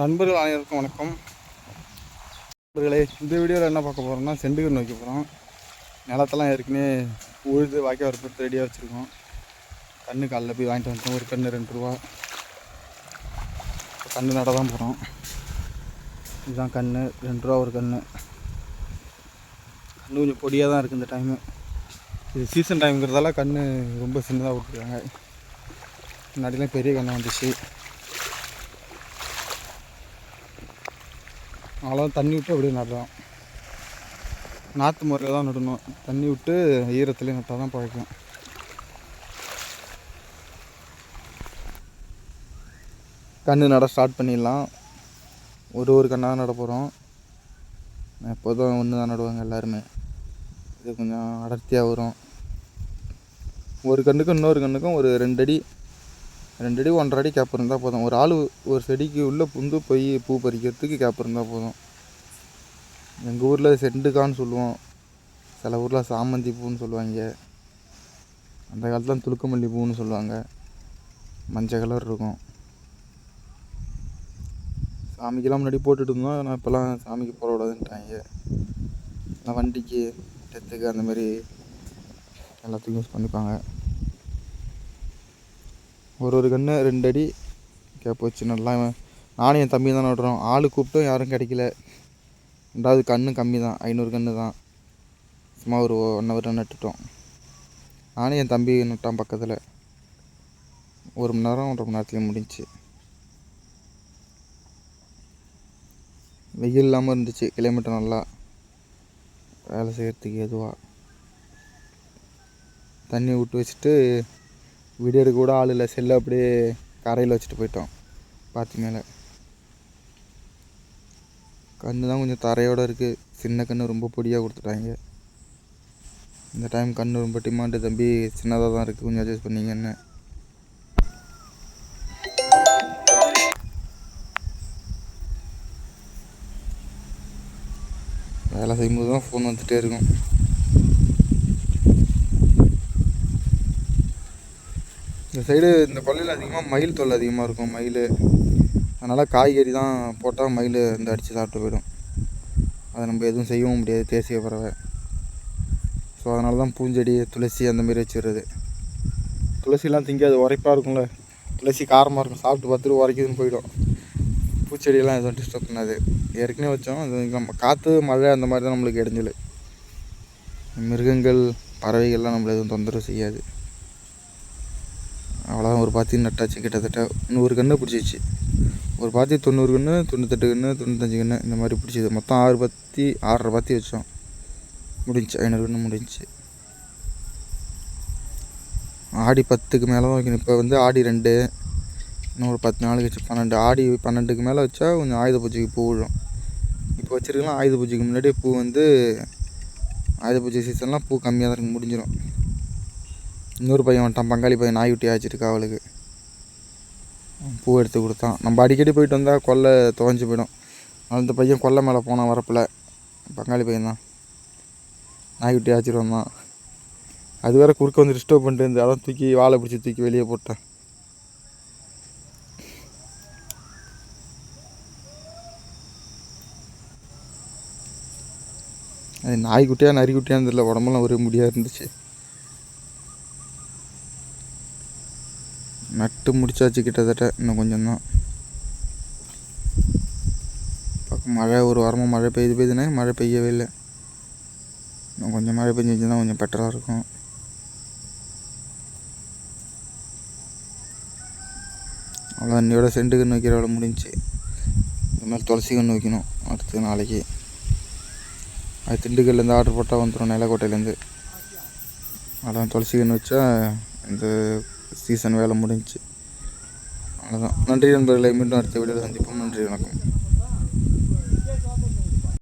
நண்பர்கள் அனைவருக்கும் வணக்கம். நண்பர்களே இந்த வீடியோவில் என்ன பார்க்க போகிறோம்னா செண்டுகன் நோக்கி போகிறோம் நிலத்தெல்லாம் ஏற்கனவே உழுது வாய்க்க வரப்பட்டு ரெடியாக வச்சுருக்கோம். கண்ணு காலைல போய் வாங்கிட்டு வந்துட்டோம். ஒரு கன்று ரெண்டு ரூபா. கன்று நட தான் போகிறோம் இதுதான் கன்று ரெண்டு ரூபா ஒரு கன்று கன்று கொஞ்சம் பொடியாக தான் இருக்குது இந்த டைமு இது சீசன் டைம்ங்கிறதால கன்று ரொம்ப சின்னதாக விட்டுருக்காங்க முன்னாடிலாம் பெரிய கன்று வந்துச்சு அவ்வளோதான் தண்ணி விட்டு அப்படியே நடுறோம். நாற்று முறையில் தான் நடணும். தண்ணி விட்டு ஈரத்துலேயே நட்டால் தான் பழைக்கும். கன்று நட ஸ்டார்ட் பண்ணிடலாம். ஒரு ஒரு கண்ணாக நட போகிறோம் எப்போதும் ஒன்று தான் நடுவாங்க எல்லாருமே. இது கொஞ்சம் அடர்த்தியாக வரும். ஒரு கண்ணுக்கும் இன்னொரு கண்ணுக்கும் ஒரு ரெண்டு அடி ரெண்டு அடி ஒன்றரை அடி கேப் இருந்தால் போதும். ஒரு ஆள் ஒரு செடிக்கு உள்ளே புந்து போய் பூ பறிக்கிறதுக்கு கேப் இருந்தால் போதும். எங்கள் ஊரில் செண்டுக்கான்னு சொல்லுவோம். சில ஊரில் சாமந்தி பூன்னு சொல்லுவாங்க. அந்த காலத்தில் துளுக்கமல்லி பூன்னு சொல்லுவாங்க. மஞ்சள் கலர் இருக்கும். சாமிக்கெல்லாம் முன்னாடி போட்டுட்டு இருந்தோம். ஆனால் இப்போல்லாம் சாமிக்கு போடக்கூடாதுன்ட்டாங்க விடாதுன்ட்டாங்க. வண்டிக்கு டெத்துக்கு அந்த மாதிரி எல்லாத்துக்கும் யூஸ் பண்ணிப்பாங்க. ஒரு ஒரு கன்று ரெண்டு அடி. கேப் வச்சு நல்லா நானும் என் தம்பி தான் நடுறோம் ஆள் கூப்பிட்டும் யாரும் கிடைக்கல. ரெண்டாவது கன்று கம்மி தான். ஐநூறு கன்று தான். சும்மா ஒரு ஒன் ஹவர் நட்டுட்டோம். நானும் என் தம்பி நட்டான் பக்கத்தில். ஒரு மணி நேரம் ஒன்றரை மணி நேரத்துலேயே முடிஞ்சுச்சு. வெயில் இல்லாமல் இருந்துச்சு. கிலோமீட்டர் நல்லா. வேலை செய்கிறதுக்கு எதுவாக தண்ணி விட்டு வச்சுட்டு விடியறதுக்கு கூட ஆள் இல்லை. செல்லை அப்படியே கரையில் வச்சுட்டு போயிட்டோம். பாத்தி மேலே. கன்று தான் கொஞ்சம் தரையோடு இருக்குது சின்ன கன்று ரொம்ப பொடியாக கொடுத்துட்டாங்க. இந்த டைம் கண்ணு ரொம்ப டிமாண்டு தம்பி. சின்னதாக தான் இருக்குது கொஞ்சம் அட்ஜஸ்ட் பண்ணிங்கன்னு. வேலை செய்யும்போது தான் ஃபோன் வந்துகிட்டே இருக்கும். இந்த சைடு இந்த கொல்லையில் அதிகமாக மயில் தொல்லை அதிகமாக இருக்கும். மயில். அதனால் காய்கறி தான் போட்டால் மயில் இந்த அடித்து சாப்பிட்டு போயிடும். அதை நம்ம எதுவும் செய்யவும் முடியாது. தேசிய பறவை. ஸோ அதனால தான் பூஞ்செடி துளசி அந்த மாதிரி வச்சிடுறது துளசிலாம் திங்காது உரைப்பாக இருக்கும்ல. துளசி காரமாக இருக்கும். சாப்பிட்டு பார்த்துட்டு உரைக்குதுன்னு போயிடும். பூச்செடியெல்லாம் எதுவும் டிஸ்டர்ப் பண்ணாது. ஏற்கனவே வச்சோம். அது நம்ம காற்று மழை அந்த மாதிரி தான் நம்மளுக்கு இடைஞ்சல். மிருகங்கள் பறவைகள்லாம் நம்மளை எதுவும் தொந்தரவு செய்யாது. அவ்வளோதான் ஒரு பாத்தி நட்டாச்சு கிட்டத்தட்ட நூறு கன்று பிடிச்சிச்சு. ஒரு பாத்தி தொண்ணூறு கன்று தொண்ணூத்தெட்டு கன்று தொண்ணூத்தஞ்சு கன்று இந்த மாதிரி பிடிச்சிது. மொத்தம் ஆறு பத்தி ஆறரை பாத்தி வச்சோம். முடிஞ்சு ஐநூறு கன்று முடிஞ்சிச்சு ஆடி பத்துக்கு மேலே தான் வைக்கணும். இப்போ வந்து ஆடி ரெண்டு இன்னும் ஒரு பத்து நாள் கழிச்சு பன்னெண்டு. ஆடி பன்னெண்டுக்கு மேலே வச்சா கொஞ்சம் ஆயுத பூஜைக்கு பூ விழும் இப்போ வச்சுருக்கலாம் ஆயுத பூஜைக்கு முன்னாடியே பூ வந்து ஆயுத பூஜை சீசன்லாம் பூ கம்மியாக தான் இருக்கு முடிஞ்சிடும் இன்னொரு பையன் வந்துட்டான். பங்காளி பையன் நாய்க்குட்டி ஆச்சிருக்கா அவளுக்கு. பூ எடுத்து கொடுத்தான். நம்ம அடிக்கடி போயிட்டு வந்தால் கொல்லை துவஞ்சி போயிடும். அந்த பையன் கொல்லை மேலே போனான் வரப்பில். பங்காளி பையன் தான். நாய்க்குட்டி ஆச்சிட்டு வந்தான். அது வேற குறுக்க வந்து டிஸ்டர்ப் பண்ணிட்டு இருந்து அதான் தூக்கி வாழை பிடிச்சி தூக்கி வெளியே போட்டேன். அது நாய்க்குட்டியாக நரிக்குட்டியான்னு தெரியல. உடம்பெல்லாம் ஒரே முடியாக இருந்துச்சு. நட்டு முடிச்சாச்சு கிட்டத்தட்ட இன்னும் கொஞ்சம் தான் பக்கம் மழை ஒரு வாரமாக மழை பெய்யுது பெய்யுதுனே மழை பெய்யவே இல்லை. இன்னும் கொஞ்சம் மழை பெஞ்சிச்சுன்னா கொஞ்சம் பெட்டராக இருக்கும். அவ்வளோ இன்னையோட செண்டு கன்று வைக்கிற வேலை முடிஞ்சுச்சு இது மாதிரி துளசி கன்று வைக்கணும் அடுத்து நாளைக்கு. அது திண்டுக்கல்லேருந்து ஆர்டர் போட்டால் வந்துடும் நிலக்கோட்டையிலேருந்து. அதான் துளசி கன்று வச்சா இந்த சீசன் வேலை முடிஞ்சு. அவ்வளோதான் நன்றி நண்பர்களை. மீண்டும் அடுத்த வீடியோவில் சந்திப்போம். நன்றி. வணக்கம்.